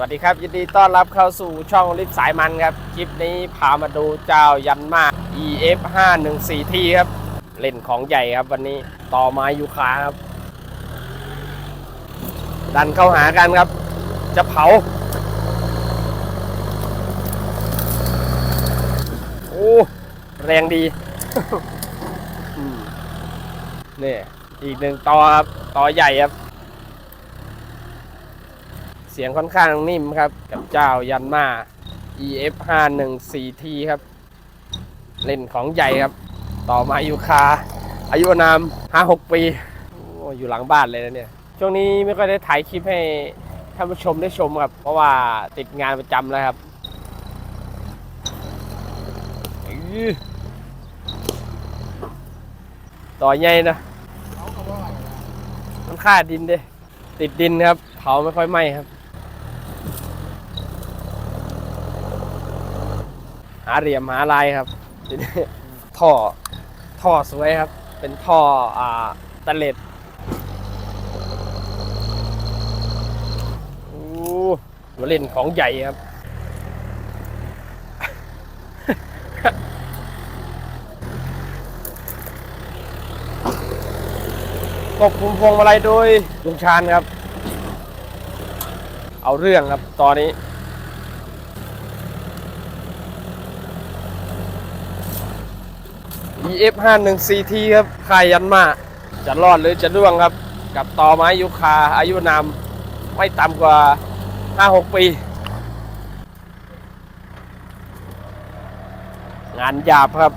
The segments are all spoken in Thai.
วัสดีครับ ยินดีต้อนรับเข้าสู่ช่องลิฟสายมันครับ คลิปนี้พามาดูเจ้ายันมา EF 5 1 4 T ครับ เล่นของใหญ่ครับวันนี้ต่อไม้ยูคาครับ ดันเข้าหากันครับ จะเผา โอ้แรงดีนี่อีกหนึ่งต่อครับ ต่อใหญ่ครับ สียงค่อนข้างนิ่มครับ กับเจ้ายันมา EF 5 1 4 T ครับ เล่นของใหญ่ครับ ต่อมาอายุคา อายุนาม 5-6 ปีโอ้อยู่หลังบ้านเลยนะเนี่ย ช่วงนี้ไม่ค่อยได้ถ่ายคลิปให้ท่านผู้ชมได้ชมครับ เพราะว่าติดงานประจำแล้วครับต่อใหญ่นะมันค่าดินเด้ติดดินครับ เผาไม่ค่อยไหม้ครับาเหลี่ยมหาลายครับทีนี้ท่อท่อสวยครับ เป็นท่ออ่าตะเล็ดโอ้หัวเล่นของใหญ่ครับควบคุมพวงมาลัยโดยลุงชาญครับ เอาเรื่องครับตอนนี้ EF 5 1 4 T ครับคายยันมาจะรอดหรือจะร่วงครับ กับต่อไม้ยุคาอายุนามไม่ต่ำกว่า 5-6 ปี งานหยาบครับ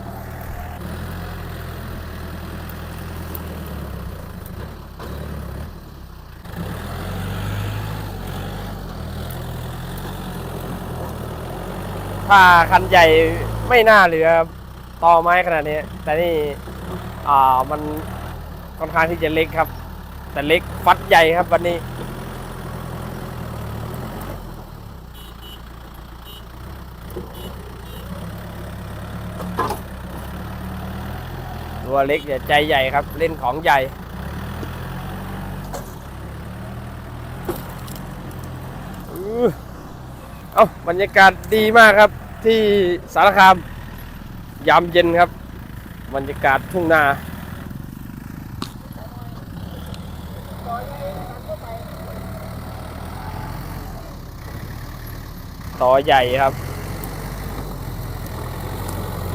ถ้าคันใหญ่ไม่น่าเหลือครับ ต่อไม้ขนาดนี้ แต่นี่อ่ามันค่อนข้างที่จะเล็กครับ แต่เล็กฟัดใหญ่ครับวันนี้ ตัวเล็กอย่าใจใหญ่ครับเล่นของใหญ่อื้อเอ้าบรรยากาศดีมากครับที่สารคาม ยามเย็นครับ บรรยากาศทุ่งนาต่อใหญ่ครับ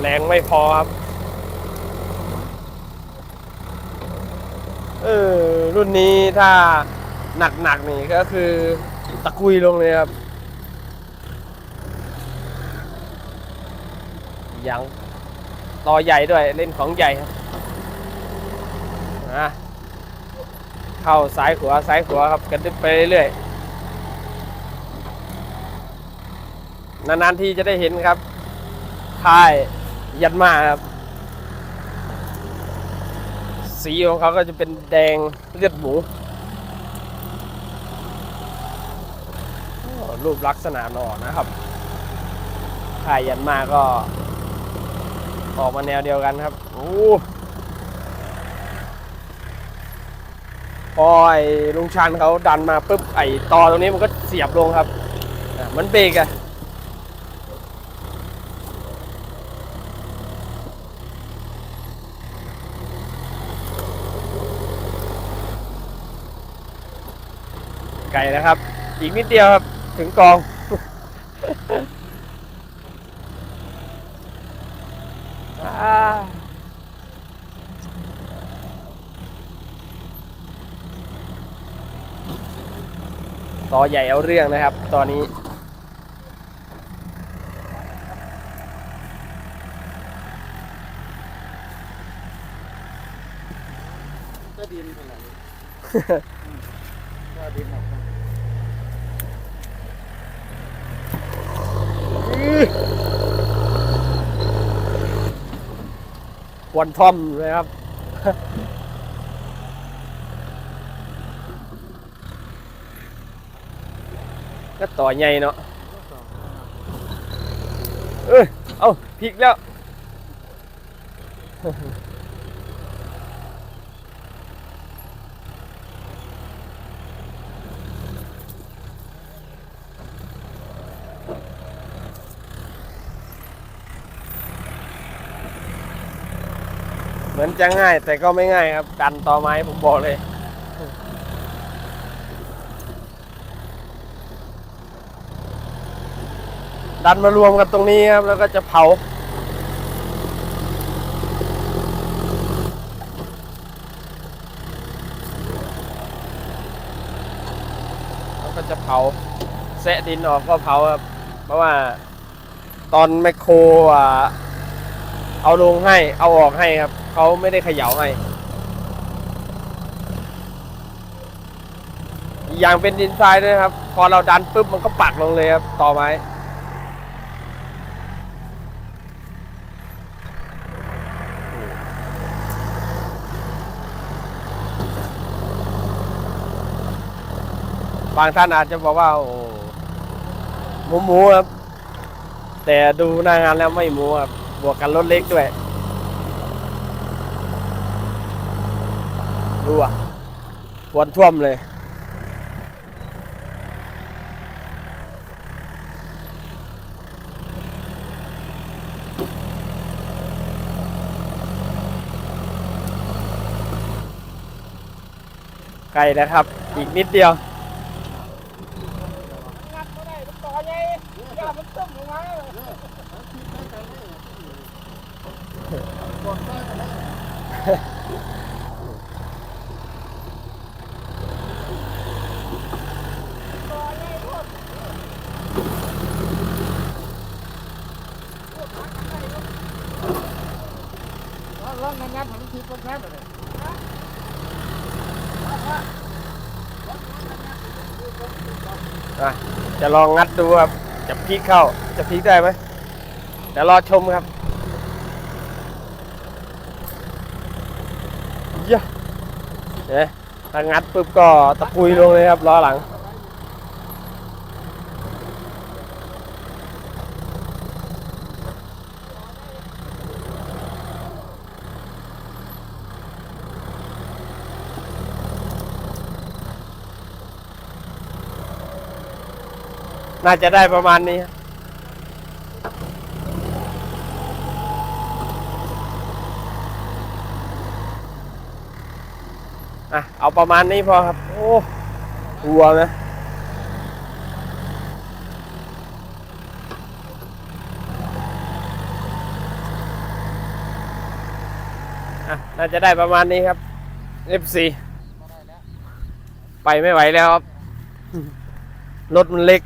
แรงไม่พอครับ เออ รุ่นนี้ถ้าหนักๆนี่ก็คือตะกุยลงเลยครับยัง ต่อใหญ่ด้วยเล่นของใหญ่ครับอะเข้าซ้ายขวาซ้ายขวาครับกันไปเรื่อยๆนานๆที่จะได้เห็นครับค่ายยันมาครับสีของเขาก็จะเป็นแดงเลือดหมูรูปลักษณะหน่อนะครับค่ายยันมาก็ ออกมาแนวเดียวกันครับโอ้พอไอ้ลุงชันเขาดันมาปุ๊บไอ้ตอตรงนี้มันก็เสียบลงครับเหมันเบรกอะไกลนะครับ อีกนิดเดียวครับ ถึงกอง อ่า ต่อใหญ่เอาเรื่องนะครับ ตอนนี้ ก็ดินขนาดนี้ก็ดินออกมา วันทอมเลยครับ ก็ต่อใหญ่เนาะเออเอาพลิกแล้ว เหมือนจะง่ายแต่ก็ไม่ง่ายครับ ดันต่อไม้ผมบอกเลย ดันมารวมกันตรงนี้ครับ แล้วก็จะเผาแล้วก็จะเผาแซะดินออกก็เผาครับ เพราะว่าตอนแมคโครอะ เอาลงให้ เอาออกให้ครับ เขาไม่ได้เขย่าให้ อย่างเป็นดินทรายด้วยครับ พอเราดันปุ๊บมันก็ปักลงเลยครับ ต่อไม้ บางท่านอาจจะบอกว่า โอ้หมูหมูครับ แต่ดูหน้างานแล้วไม่หมูครับ บวกกันรถเล็กด้วยดูอะวนท่วมเลย ไกลนะครับ อีกนิดเดียวงัดไม่ได้มันต่อใหญ่ยามันต้มลงมาบอกได้ กันได้ต่อใหญ่โคตรโคตรพักกันได้ครับแล้วลองงัดๆให้มันคิดคนแค่แบบนี้อะจะลองงัดดูครับ จะพลิกเข้า จะพลิกได้ไหมเดี๋ยวรอชมครับเยอะเนี่ย ถ้างัดปุ๊บก็ตะปุยลงเลยครับล้อหลัง น่าจะได้ประมาณนี้ครับ อะ เอาประมาณนี้พอครับ โอ้หัวนะอะน่าจะได้ประมาณนี้ครับ F4 ไปไม่ไหวแล้วครับ รถมันเล็ก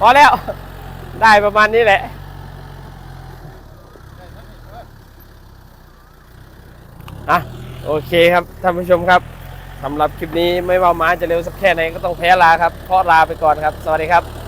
พอแล้ว ได้ประมาณนี้แหละ อะ โอเคครับท่านผู้ชมครับสำหรับคลิปนี้ไม่ว่าม้าจะเร็วสักแค่ไหนก็ต้องแพ้ลาครับ เพราะลาไปก่อนครับ สวัสดีครับ